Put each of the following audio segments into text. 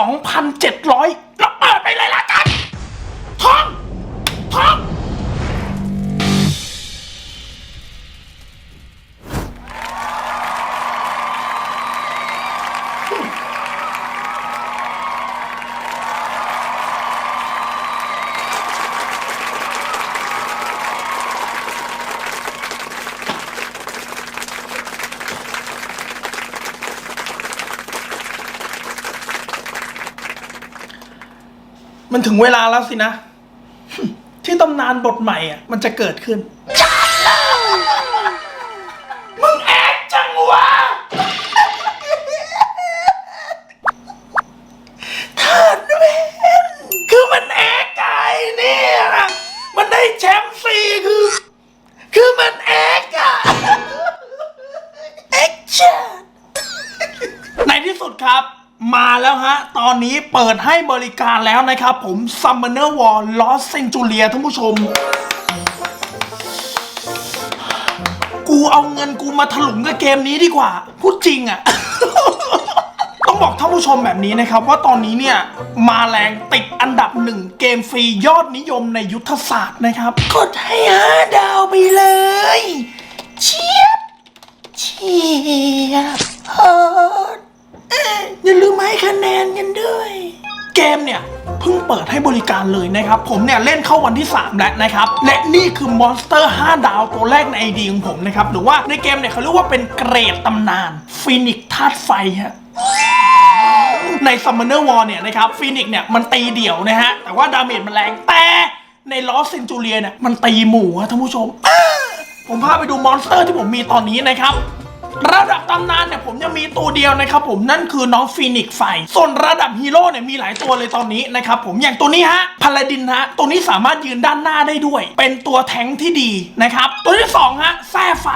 2,700แล้วเปิดไปเลยละกัน มันถึงเวลาแล้วสินะ ที่ตำนานบทใหม่อะมันจะเกิดขึ้น ตอนนี้เปิดให้บริการแล้วนะครับ ผม Summoner War Lost Centuria ท่านผู้ชม กูเอาเงินกูมาถลุงกับเกมนี้ดีกว่า พูดจริงอะต้องบอกท่านผู้ชมแบบนี้นะครับ ว่าตอนนี้เนี่ย มาแรงติดอันดับหนึ่งเกมฟรียอดนิยมในยุทธศาสตร์นะครับ กดให้ห้าดาวไปเลย เชียบเชียบฮอต เอ้ยอย่าลืมให้คะแนนกันด้วย เกมเนี่ยเพิ่งเปิดให้บริการเลยนะครับ ผมเนี่ยเล่นเข้าวันที่ 3 แล้วนะครับ และนี่คือมอนสเตอร์ 5 ดาวตัวแรกในไอดีของผมนะครับ หรือว่าในเกมเนี่ยเขาเรียกว่าเป็นเกรดตำนานฟินิกธาตุไฟฮะใน Summoner War เนี่ยนะครับฟีนิกเนี่ยมันตีเดี่ยวนะฮะ แต่ว่าดาเมจมันแรงแต่ใน Lost Centuria เนี่ยมันตีหมู่ฮะท่านผู้ชม ผมพาไปดูมอนสเตอร์ที่ผมมีตอนนี้นะครับ ระดับตำนานเนี่ยผมยังมีตัวเดียวนะครับผมนั่นคือน้องฟีนิกซ์ไฟ ส่วนระดับฮีโร่เนี่ยมีหลายตัวเลยตอนนี้นะครับผมอย่างตัวนี้ฮะพาลาดินฮะตัวนี้สามารถยืนด้านหน้าได้ด้วย เป็นตัวแทงค์ที่ดีนะครับตัวที่สองฮะแซ่ไฟ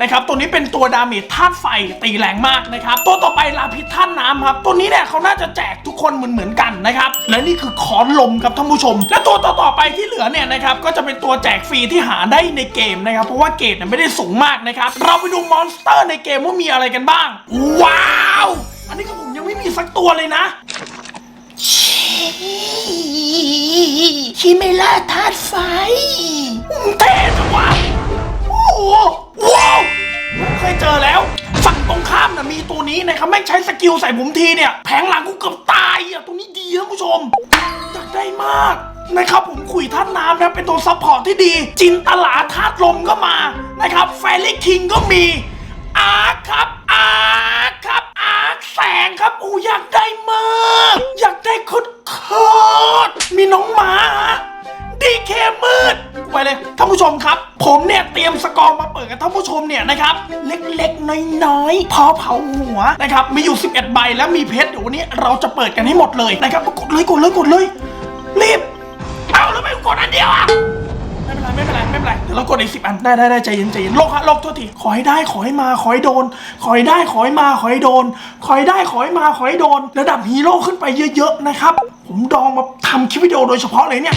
นะครับตัวนี้เป็นตัวดาเมจธาตุไฟตีแรงมากนะครับตัวต่อไปลาพิษธาตุน้ำครับตัวนี้เนี่ยเขาน่าจะแจกทุกคนเหมือนเหมือนกันนะครับและนี่คือคอนลมครับท่านผู้ชม และตัวต่อๆไปที่เหลือเนี่ยนะครับก็จะเป็นตัวแจกฟรีที่หาได้ในเกมนะครับเพราะว่าเกรดเนี่ยไม่ได้สูงมากนะครับเราไปดูมอนสเตอร์ในเกมว่ามีอะไรกันบ้าง ว้าว อันนี้ก็ผมยังไม่มีสักตัวเลยนะชิเมล่าธาตุไฟเท่จังวะโอ้โหว้าวเคยเจอแล้ว ฝั่งตรงข้ามนะมีตัวนี้นะครับแม่งใช้สกิลใส่ผมทีเนี่ย แผงหลังกูเกือบตายอะตัวนี้ดีนะผู้ชมอยากได้มากนะครับผมขุยธาตุน้ำนะเป็นตัวซัพพอร์ตที่ดี จินตลาธาตุลมก็มานะครับแฟรี่คิงก็มี อาร์คครับอาร์คครับอาร์คแสงครับอ้อยากได้มากอยากได้โคตรโคตรมีน้องหมาดีเคมืดไปเลยท่านผู้ชมครับ ผมเนี่ยเตรียมสกอร์มาเปิดกับท่านผู้ชมเนี่ยนะครับเล็กๆน้อยๆพอเผาหัวนะครับมีอยู่ 11 ใบแล้วมีเพชรเดี๋ยววันนี้เราจะเปิดกันให้หมดเลยนะครับกดเลยกดเลยกดเลย รีบ เอาแล้วไม่กดอันเดียวอะ ไม่เป็นไรไม่เป็นไรเป็นไรเดี๋ยวเรากดอีกสิบอันได้ได้ได้ใจเย็นใจเย็นโลกฮะโลกโทษทีขอให้ได้ขอให้มาขอให้โดน ขอให้ได้ขอให้มาขอให้โดน ขอให้ได้ขอให้มาขอให้โดน ระดับฮีโร่ขึ้นไปเยอะๆนะครับผมดองมาทำคลิปวิดีโอโดยเฉพาะเลยเนี่ย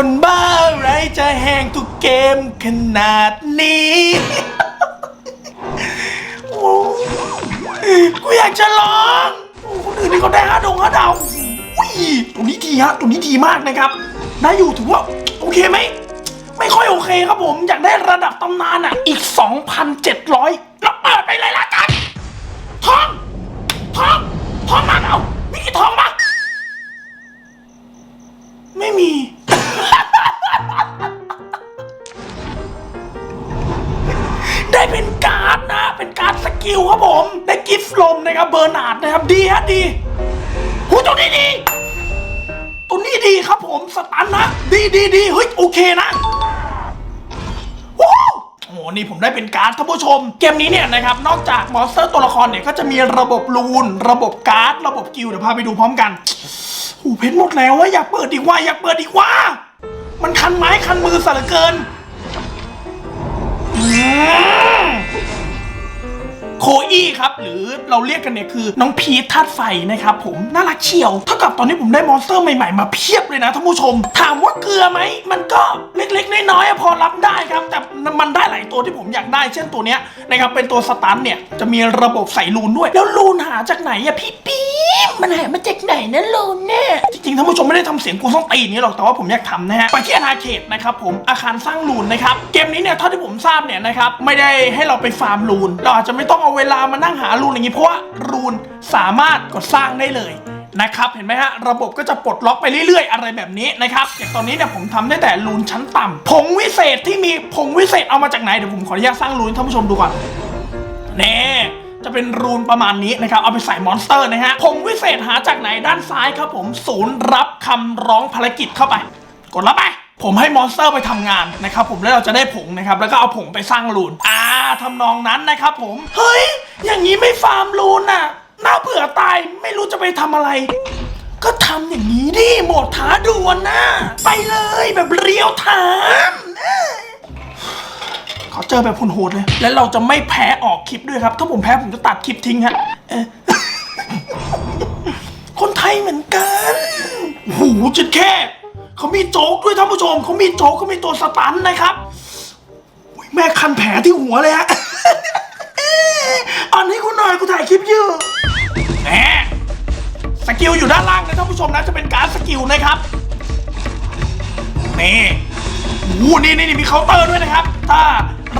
คนบ้าอะไรจะแห้งทุกเกมขนาดนี้ โอ้กูอยากจะลองโอ้คนอื่นนี่เขาได้ห้าดงห้าดาวอุ้ยตัวนี้ดีฮะตัวนี้ดีมากนะครับได้อยู่ถือว่าโอเคไหม ไม่ค่อยโอเคครับผม อยากได้ระดับตำนานอะ อีก 2,700แล้วเปิดไปเลยละกันทองทองทองมาเอามีกี่ทองมาไม่มี กิลครับผมได้กิฟต์ลมนะครับเบอร์นาร์ดนะครับดีฮะดีหูตัวนี้ดีตัวนี้ดีครับผมสตันนะดีดีดีเฮ้ยโอเคนะโอ้โหนี่ผมได้เป็นการ์ดท่านผู้ชม เกมนี้เนี่ยนะครับ นอกจากมอนสเตอร์ตัวละครเนี่ย ก็จะมีระบบรูน ระบบการ์ด ระบบกิลเดี๋ยวพาไปดูพร้อมกันหูเพชรหมดแล้วว่าอยากเปิดดีกว่า อยากเปิดดีกว่า มันคันไม้คันมือซะเหลือเกิน โคอี้ครับ หรือเราเรียกกันเนี่ยคือ น้องพีทธาตุไฟนะครับผมน่ารักเชียว เท่ากับตอนนี้ผมได้มอนสเตอร์ใหม่ๆ มาเพียบเลยนะท่านผู้ชม ถามว่าเกลือไหม มันก็เล็กๆ น้อยๆพอรับได้ครับ แต่มันได้หลายตัวที่ผมอยากได้ เช่นตัวเนี้ยนะครับเป็นตัวสตันเนี่ยจะมีระบบใส่รูนด้วย แล้วรูนหาจากไหนอะพี่ปี๊มมันหามาจากไหนนะรูนเนี่ยจริงๆท่านผู้ชมไม่ได้ทำเสียงกูต้องตีนี้หรอกแต่ว่าผมอยากทำนะฮะไปที่อาณาเขตนะครับผมอาคารสร้างรูนนะครับเกมนี้เนี่ยเท่าที่ผมทราบเนี่ยนะครับไม่ได้ให้เราไปฟาร์มรูนเราอาจจะไม่ต้องเอาเวลามานั่งหารูนอย่างนี้เพราะว่ารูนสามารถกดสร้างได้เลยนะครับเห็นไหมฮะระบบก็จะปลดล็อกไปเรื่อยๆ อะไรแบบนี้นะครับอย่างตอนนี้เนี่ยผมทำได้แต่รูนชั้นต่ำผงวิเศษที่มีผงวิเศษเอามาจากไหนเดี๋ยวผมขออนุญาตสร้างรูนท่านผู้ชมดูก่อนเน่จะเป็นรูนประมาณนี้นะครับ เอาไปใส่มอนสเตอร์นะฮะผงวิเศษหาจากไหนด้านซ้ายครับผมศูนย์รับคำร้องภารกิจเข้าไป กดรับไป ผมให้มอนสเตอร์ไปทำงานนะครับผมแล้วเราจะได้ผงนะครับแล้วก็เอาผงไปสร้างรูนอ่าทำนองนั้นนะครับผม เฮ้ย อย่างนี้ไม่ฟาร์มรูนน่ะน่าเบื่อตายไม่รู้จะไปทำอะไร ก็ทำอย่างนี้ดิโหมดท้าดวลนะไปเลยแบบเรียวไทม์นะเขาเจอแบบโหดเลย และเราจะไม่แพ้ออกคลิปด้วยครับ ถ้าผมแพ้ผมจะตัดคลิปทิ้งฮะคนไทยเหมือนกัน หูจุดแค่ เขามีโจ๊กด้วยท่านผู้ชมเขามีโจ๊กเขามีตัวสตันนะครับแม่คันแผลที่หัวเลยฮะอันนี้คุณหน่อยกูถ่ายคลิปอยู่แหมสกิลอยู่ด้านล่างนะท่านผู้ชมนะจะเป็นการสกิลนะครับ นี่โอ้นี่นี่นี่มีเคาน์เตอร์ด้วยนะครับ ถ้า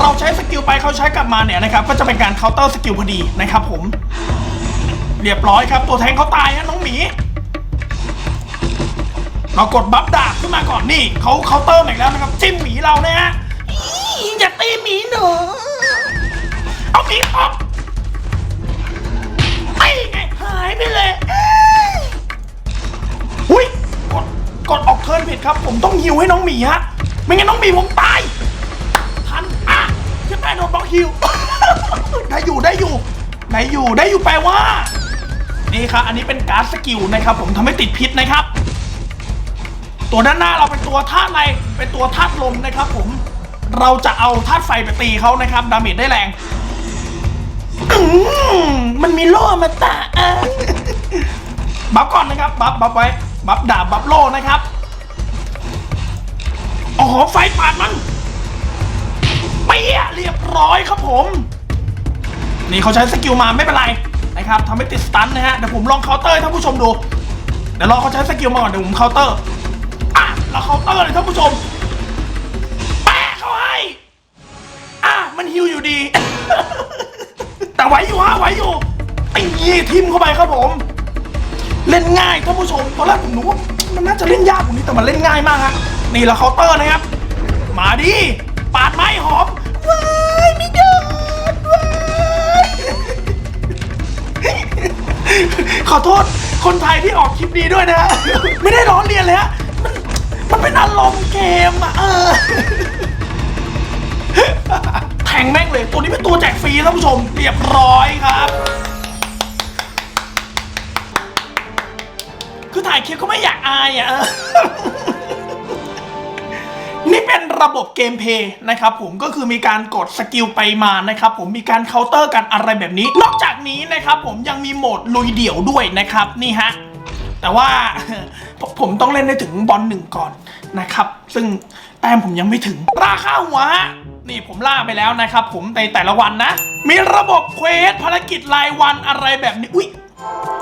เราใช้สกิลไปเขาใช้กลับมาเนี่ยนะครับ ก็จะเป็นการเคาน์เตอร์สกิลพอดีนะครับผม เรียบร้อยครับ ตัวแทงเขาตายฮะน้องหมี เรากดบัฟดาบขึ้นมาก่อนนี่เขาเคาน์เตอร์มาอีกแล้วนะครับจิ้มหมีเรานะฮะอีอย่าตีหมีหนูเอาหมีออกไอ้ไงหายไปเลยอุ้ยกดกดออกเทิร์นผิดครับ ผมต้องฮิวให้น้องหมีฮะไม่งั้นน้องหมีผมตายทันอะขึ้นไปโดนบล็อกฮิวได้อยู่ได้อยู่ได้อยู่ได้อยู่แปลว่านี่ครับอันนี้เป็นการ์ดสกิลนะครับ ผมทำให้ติดพิษนะครับ ตัวด้านหน้าเราเป็นตัวธาตุอะไรเป็นตัวธาตุลมนะครับผมเราจะเอาธาตุไฟไปตีเขานะครับ ดาเมจได้แรงมมันมีโล่มาตะบัฟก่อนนะครับ บัฟบัฟไว้ บัฟดาบบัฟโล่นะครับโอ้โหไฟปาดมันเปี้ยเรียบร้อยครับผม นี่เขาใช้สกิลมาไม่เป็นไรนะครับทำให้ติดสตันนะฮะเดี๋ยวผมลองเคาน์เตอร์ให้ท่านผู้ชมดู เดี๋ยวรอเขาใช้สกิลมาก่อนเดี๋ยวผมเคาน์เตอร์ อะเราเคาน์เตอร์เลยท่านผู้ชมแปะเขาให้ อะ มันฮิวอยู่ดี แต่ไหวอยู่ฮะไหวอยู่ไอ้ยีทิมเข้าไปครับผม เล่นง่ายท่านผู้ชมตอนแรกผมนึกว่ามันน่าจะเล่นยากกว่านี้แต่มันเล่นง่ายมากฮะนี่ละเคาน์เตอร์นะครับ มาดิปาดไม้หอมว้ายไม่โดนว้ายขอโทษคนไทยที่ออกคลิปนี้ด้วยนะฮะไม่ได้ร้อนเรียนเลยฮะ มันเป็นอารมณ์เกมอะเออ แทงแม่งเลย ตัวนี้เป็นตัวแจกฟรีท่านผู้ชม เรียบร้อยครับ คือถ่ายคลิปก็ไม่อยากอายอะนี่เป็นระบบเกมเพย์นะครับผมก็คือมีการกดสกิลไปมานะครับผมมีการเคาน์เตอร์กันอะไรแบบนี้ นอกจากนี้นะครับผมยังมีโหมดลุยเดี่ยวด้วยนะครับนี่ฮะ แต่ว่า ผมต้องเล่นได้ถึงบอลหนึ่งก่อนนะครับ ซึ่งแต้มผมยังไม่ถึง ราคาหัว นี่ผมล่าไปแล้วนะครับ ผมในแต่ละวันนะ มีระบบเควสภารกิจรายวันอะไรแบบนี้ อุ้ย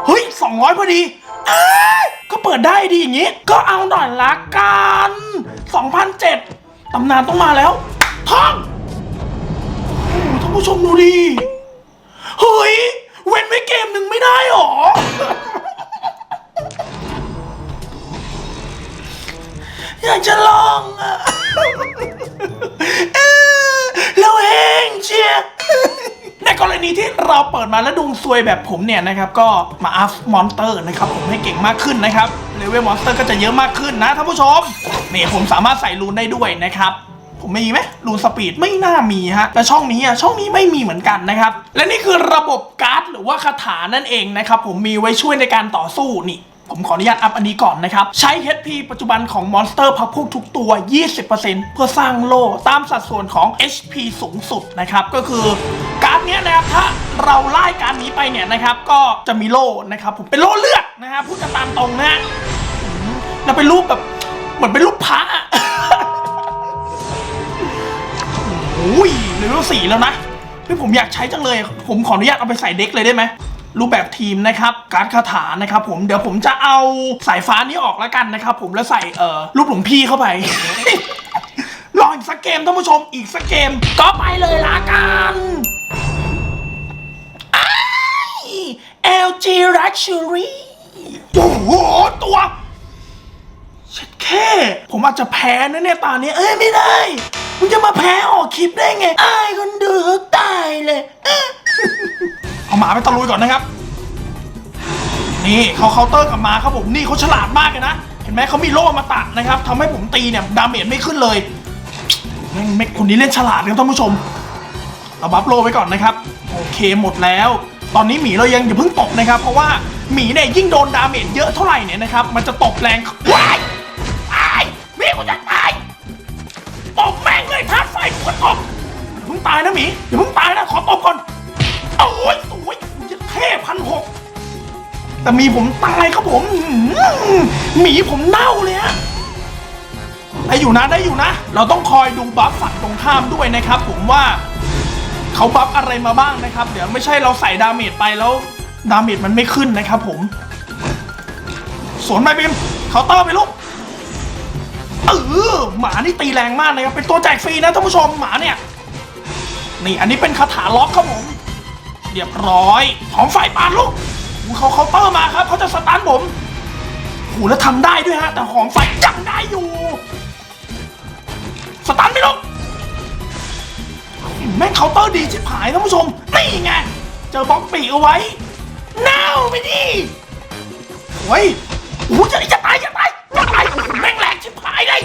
เฮ้ย 200 พอดีเอ้ยก็เปิดได้ดีอย่างงี้ ก็เอาหน่อยละกัน2,007ตำนานต้องมาแล้วท่องโอ้ท่านผู้ชมดูดิ เฮ้ย เว้นไว้เกมหนึ่งไม่ได้หรอ อยากจะลองอะเออแล้วเองเชียร์ในกรณีที่เราเปิดมาแล้วดวงซวยแบบผมเนี่ยนะครับ ก็มาอัพมอนเตอร์นะครับ ผมให้เก่งมากขึ้นนะครับเลเวลมอนสเตอร์ก็จะเยอะมากขึ้นนะท่านผู้ชมนี่ผมสามารถใส่รูนได้ด้วยนะครับผมมีไหมรูนสปีดไม่น่ามีฮะแต่ช่องนี้อะช่องนี้ไม่มีเหมือนกันนะครับ และนี่คือระบบการ์ดหรือว่าคาถานั่นเองนะครับ ผมมีไว้ช่วยในการต่อสู้นี่ ผมขออนุญาตอัพอันนี้ก่อนนะครับ ใช้ HP ปัจจุบันของมอนสเตอร์พักพวกทุกตัว 20%เพื่อสร้างโล่ตามสัดส่วนของ HP สูงสุดนะครับ ก็คือการ์ดเนี้ยนะครับถ้าเราไล่การนี้ไปเนี่ยนะครับก็จะมีโล่นะครับผมเป็นโล่เลือดนะครับพูดกันตามตรงนะฮะอืมแล้วเป็นรูปแบบเหมือนเป็นรูปพระอะ โอ้ยเลเวลสี่แล้วนะเฮ้ยผมอยากใช้จังเลย ผมขออนุญาตเอาไปใส่เด็กเลยได้ไหม รูปแบบทีมนะครับการ์ดคาถานะครับผมเดี๋ยวผมจะเอาสายฟ้านี้ออกแล้วกันนะครับผมแล้วใส่เอ่อรูปหลวงพี่เข้าไปรออีกสักเกมท่านผู้ชมอีกสักเกมก็ไปเลยละกันอ้าย LG Luxury โอ้โหตัวเช็ดแค่ผมอาจจะแพ้นะเนี่ยตาเนี้ยเอ้ยไม่ได้มึงจะมาแพ้ออกคลิปได้ไงอายคนดูเขาตายเลย เอาหมาไปตะลุยก่อนนะครับ นี่เขาเคาน์เตอร์กลับมาครับผมนี่เขาฉลาดมากเลยนะ เห็นไหมเขามีโล่มาตัดนะครับทำให้ผมตีเนี่ยดาเมจไม่ขึ้นเลยแม่งแม่งคนนี้เล่นฉลาดนะท่านผู้ชมเอาบัฟโลไว้ก่อนนะครับ โอเคหมดแล้ว ตอนนี้หมีเรายังอย่าเพิ่งตกนะครับ เพราะว่าหมีเนี่ยยิ่งโดนดาเมจเยอะเท่าไหร่เนี่ยนะครับ มันจะตกแรงว้ายตายหมีกูจะตายตกแม่งเลยท้าไฟกูตกอย่าเพิ่งตายนะหมีอย่าเพิ่งตายนะขอตบก่อน แต่มีผมตายครับผมอื้อหือหมีผมเน่าเลยอะได้อยู่นะได้อยู่นะ เราต้องคอยดูบัฟฝั่งตรงข้ามด้วยนะครับผมว่าเขาบัฟอะไรมาบ้างนะครับ เดี๋ยวไม่ใช่เราใส่ดาเมจไปแล้ว ดาเมจมันไม่ขึ้นนะครับผม สวนไปบิมเคาน์เตอร์ไปลูกเออหมานี่ตีแรงมากนะครับ เป็นตัวแจกฟรีนะท่านผู้ชมหมาเนี่ย นี่อันนี้เป็นคาถาล็อกครับผม เรียบร้อยหอมไฟปานลูก เขาเคาน์เตอร์มาครับเขาจะสตันผมหูแล้วทำได้ด้วยฮะแต่หอมไฟยังได้อยู่ สตันไม่ลูกแม่งเคาน์เตอร์ดีชิบหายท่านผู้ชมนี่ไงเจอบล็อกปีกเอาไว้เน่าไปดิโอ้ยโอ้ยจะจะตายจะตายจะตายแม่งแรงชิบหายเลย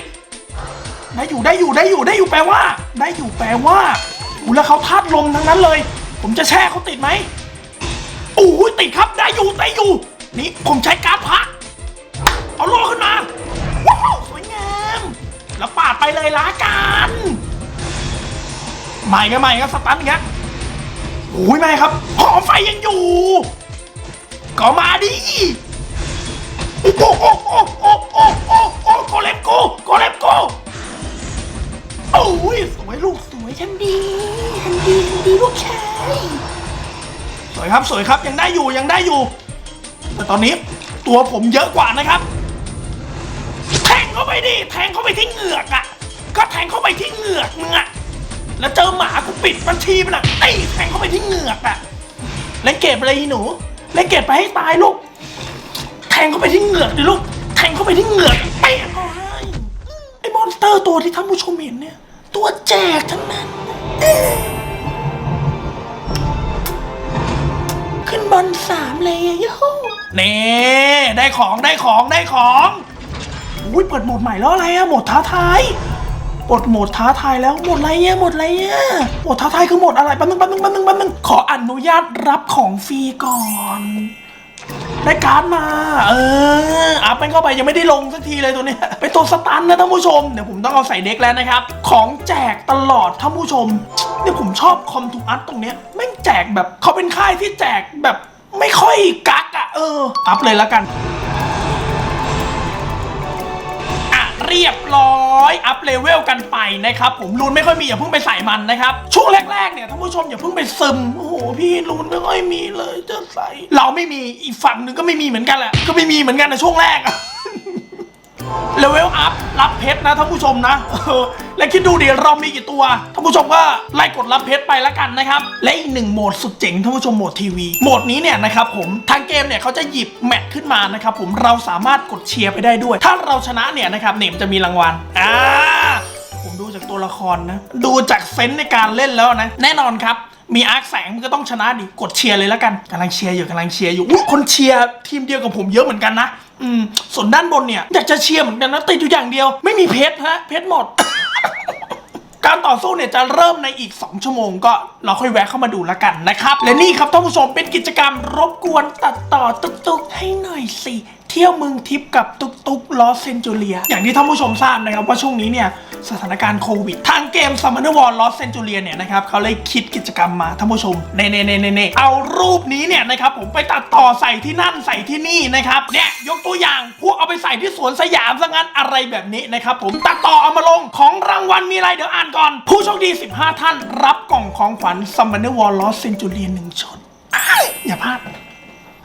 ได้อยู่ได้อยู่ได้อยู่ได้อยู่แปลว่า ได้อยู่แปลว่าอู้แล้วเขาธาตุลมทั้งนั้นเลย ผมจะแช่เขาติดไหม อ้ยติดครับได้อยู่ได้อยู่ นี่ผมใช้การพักเอาโล่ขึ้นมาว้าวสวยงามแล้วปาดไปเลยละกันใหม่ก็ใหม่ครับสตันอย่างเงี้ยโอ้ยไม่ครับหอมไฟยังอยู่ ก็มาดิโอ้โหโอ้โหโอ้โหโอ้โอ้โกเลมโกโกเลมโกโอ้ยสวยลูกสวยฉันดีฉันดีฉันดีลูกชาย สวยครับสวยครับยังได้อยู่ยังได้อยู่ แต่ตอนนี้ตัวผมเยอะกว่านะครับ แทงเข้าไปดิแทงเข้าไปที่เหงือกอะ่ะ ก็แทงเข้าไปที่เหงือกมึงอะ่ะแล้วเจอหมากูปิดบัญชีมันอะไอ้แทงเข้าไปที่เหงือกอะ่ะเล่นเก็บอะไรหนูเล่นเก็บไปให้ตายลูก แทงเข้าไปที่เหงือกดิลูกแทงเข้าไปที่เหงือกเป๊ะก็ให้ไอ้มอนสเตอร์ตัวที่ท่านผู้ชมเห็นเนี่ย ตัวแจกทั้งนั้น ขึ้นบอลสามเลยอะโย่นี่ได้ของได้ของได้ของอุ้ยเปิดโหมดใหม่แล้วอะไรอะโหมดท้าทายปลดโหมดท้าทายแล้วโหมดอะไรอะโหมดอะไรอะโหมดท้าทายคือโหมดอะไรแป๊บนึงแป๊บนึงแป๊บนึงแป๊บนึงขออนุญาตรับของฟรีก่อนได้การ์ดมา เอออัพมันเข้าไปยังไม่ได้ลงสักทีเลยตัวเนี้ยเป็นตัวสตันนะท่านผู้ชม เดี๋ยวผมต้องเอาใส่เด็กแล้วนะครับ ของแจกตลอดท่านผู้ชมเนี่ยผมชอบคอมทูอัพตรงเนี้ยแม่ง แจกแบบเขาเป็นค่ายที่แจกแบบไม่ค่อยกักอะเออ อัพเลยแล้วกันอะเรียบร้อยอัพเลเวลกันไปนะครับผมรูนไม่ค่อยมีอย่าเพิ่งไปใส่มันนะครับช่วงแรกๆเนี่ยท่านผู้ชมอย่าเพิ่งไปซึมโอ้โหพี่รูนไม่ค่อยมีเลยจะใส่ เราไม่มีอีกฝั่งหนึ่งก็ไม่มีเหมือนกันแหละก็ไม่มีเหมือนกันในช่วงแรกอะ เลเวลอัพรับเพชรนะท่านผู้ชมนะออและคิดดูดิเรามีกี่ตัวท่านผู้ชมก็ไล่กดรับเพชรไปแล้วกันนะครับและอีกหนึ่งโหมดสุดเจ๋งท่านผู้ชมโหมดทีวีโหมดนี้เนี่ยนะครับผมทางเกมเนี่ยเขาจะหยิบแมตช์ขึ้นมานะครับผมเราสามารถกดเชียร์ไปได้ด้วย ถ้าเราชนะเนี่ยนะครับเนมจะมีรางวัลอ่าผมดูจากตัวละครนะ ดูจากเซนส์ในการเล่นแล้วนะ แน่นอนครับมีอาร์คแสงมันก็ต้องชนะดิกดเชียร์เลยแล้วกันกำลังเชียร์อยู่กำลังเชียร์อยู่คนเชียร์ทีมเดียวกับผมเยอะเหมือนกันนะ อืมส่วนด้านบนเนี่ยอยากจะเชียร์เหมือนกันนะติดอยู่อย่างเดียว ไม่มีเพชรฮะเพชรหมด การต่อสู้เนี่ยจะเริ่มในอีก 2 ชั่วโมงก็เราค่อยแวะเข้ามาดูแล้วกันนะครับ และนี่ครับท่านผู้ชมเป็นกิจกรรมรบกวนตัดต่อตุกๆให้หน่อยสิ เที่ยวเมืองทิพย์กับตุกตุกลอสเซนจูเลีย อย่างที่ท่านผู้ชมทราบนะครับว่าช่วงนี้เนี่ยสถานการณ์โควิด ทางเกม s u m m o n e r War Lost Centuria เนี่ยนะครับเขาเลยคิดกิจกรรมมาท่านผู้ชมเน่เน่เน่เน่เนเอารูปนี้เนี่ยนะครับผมไปตัดต่อใส่ที่นั่นใส่ที่นี่นะครับเนี่ยยกตัวอย่างพวกเอาไปใส่ที่สวนสยามซะงั้นอะไรแบบนี้นะครับผมตัดต่อเอามาลงของรางวัลมีอะไรเดี๋ยวอ่านก่อน ผู้โชคดี 15 ท่าน รับกล่องของขวัญ s u m m o n e r War Lost Centuria หนึ่งชุดออย่าพลาด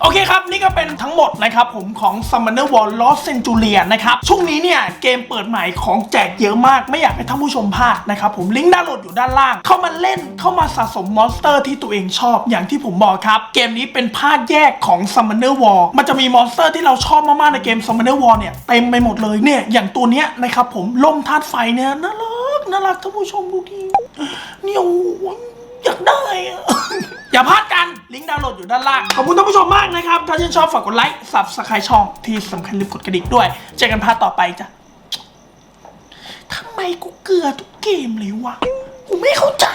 โอเคครับ นี่ก็เป็นทั้งหมดนะครับผมของ Summoner War Lost Centuria นะครับช่วงนี้เนี่ยเกมเปิดใหม่ของแจกเยอะมากไม่อยากให้ท่านผู้ชมพลาดนะครับผมลิงก์ดาวน์โหลดอยู่ด้านล่าง เข้ามาเล่นเข้ามาสะสมมอนสเตอร์ที่ตัวเองชอบอย่างที่ผมบอกครับ เกมนี้เป็นภาคแยกของ Summoner War มันจะมีมอนสเตอร์ที่เราชอบมากๆในเกม Summoner War เนี่ยเต็มไปหมดเลยเนี่ยอย่างตัวเนี้ยนะครับผมล่มธาตุไฟเนี่ยน่ารักน่ารักท่านผู้ชมดูดิเนี่ยอยากได้อย่าพลาดกัน ลิงก์ดาวน์โหลดอยู่ด้านล่าง ขอบคุณท่านผู้ชมมากนะครับ ถ้าชื่นชอบฝากกดไลค์สับสไครช่อง ที่สำคัญลืมกดกระดิ่งด้วย เจอกันพาร์ทต่อไปจ้ะทำไมกูเกลือทุกเกมเลยวะ กูไม่เข้าใจ